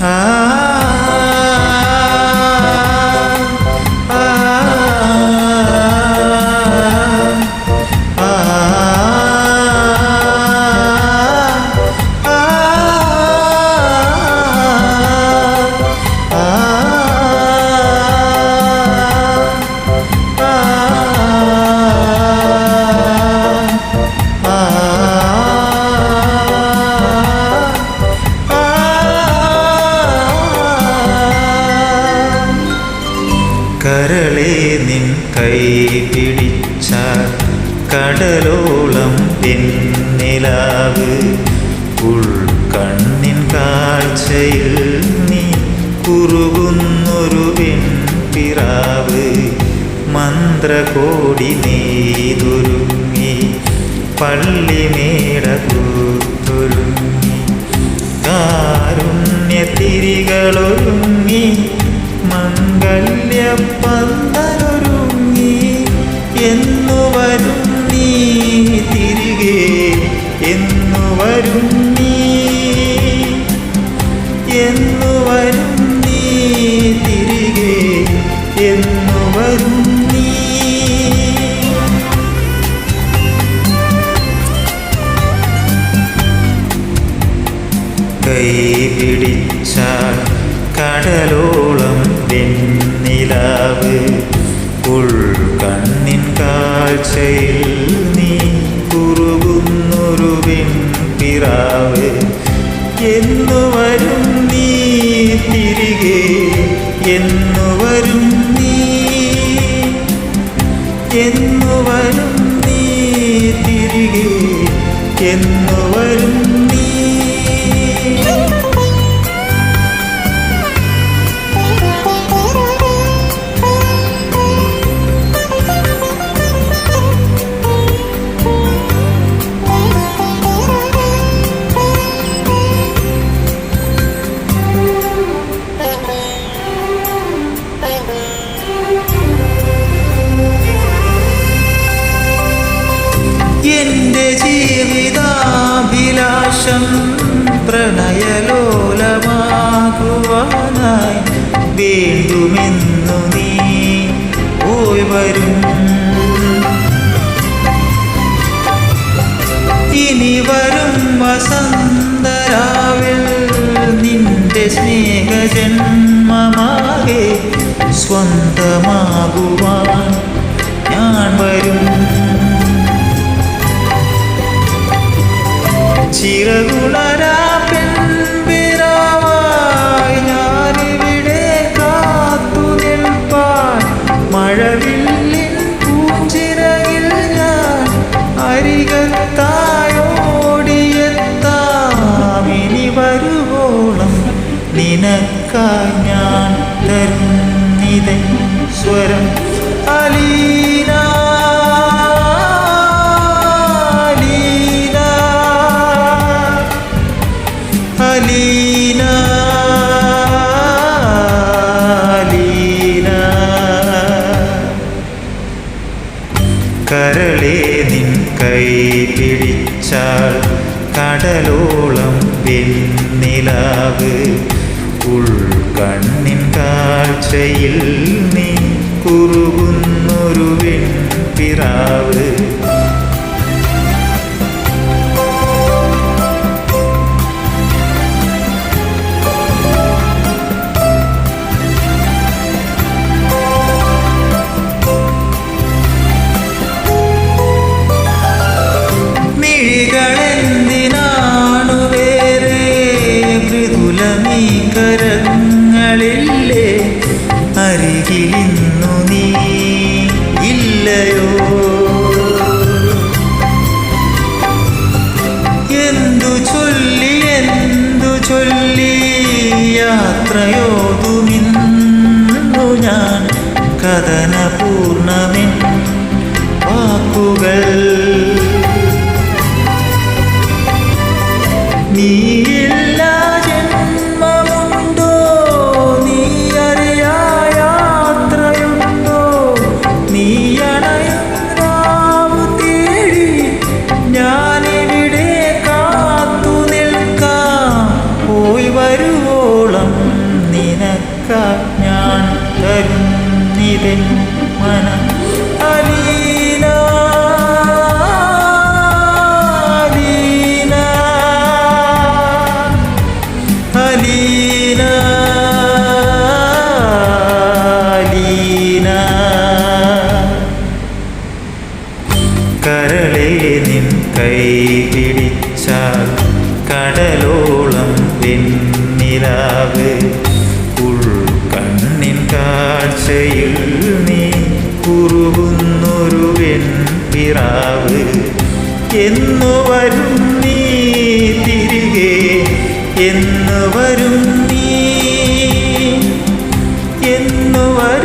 Ah. കരളെ നിൻ കൈ പിടിച്ച കടലോളം പിന്നിലാവ് ഉൾക്കണ്ണിൻ കാഴ്ചയിൽ നീ കുറുകുന്നൊരു പിറാവ്. മന്ത്രകോടി നീതുരുങ്ങി പള്ളിമേട കൂത്തൊരുങ്ങി കാരുണ്യത്തിരികളൊരുങ്ങി മംഗല്യപ്പന്തലൊരുങ്ങി എന്നു വരും നീ തിരികെ. എന്നു വരും നീ. എന്നു വരും നീ തിരികെ. എന്നു വരും നീ. കൈ പിടിച്ചാൽ കടലോളം വെണ്ണിലാവ്. ഉൾക്കണ്ണിൻ കാഴ്ചയിൽ നീ കുറുകുന്നൊരു വെൺപിറാവ്. എന്നു വരും നീ തിരികെ എന്നു വരും നീ എന്നു വരും നീ തിരികെ എന്നു വരും ജീവിതാഭിലാഷം പ്രണയലോലമാകുവാനായി വേണ്ടുമെന്നു നീ പോയി വരും. ഇനി വരും വസന്തരാവിൽ നിന്റെ സ്നേഹജന്മമാകെ സ്വന്തമാകുവാൻ ഞാൻ വരും. ചിറകുളരാ പെൺപിറാവായി ഞാനിവിടെ കാത്തു നിൽപ്പാൻ. മഴവില്ലിൻ ഞാൻ അരികത്തായോടിയെത്താം ഇനി വരുവോളം നിനക്കായി ഞാൻ തരുന്നിതൻ സ്വരം. കരളെ നിൻ കൈ പിടിച്ചാൽ കടലോളം വെണ്ണിലാവ് ഉൾക്കണ്ണിൻ കാഴ്ചയിൽ നീ കുറുകുന്നൊരു വെൺപിറാവ് യാത്രയോതുമിന്നു ഞാൻ കഥനപൂർണമിൻ വാക്കുകൾ 你。ആശയിൽ നീ കുറുകുന്നൊരു വെൺപിറാവ് എന്നു വരും നീ തിരികെ എന്നു വരും നീ എന്നു വരും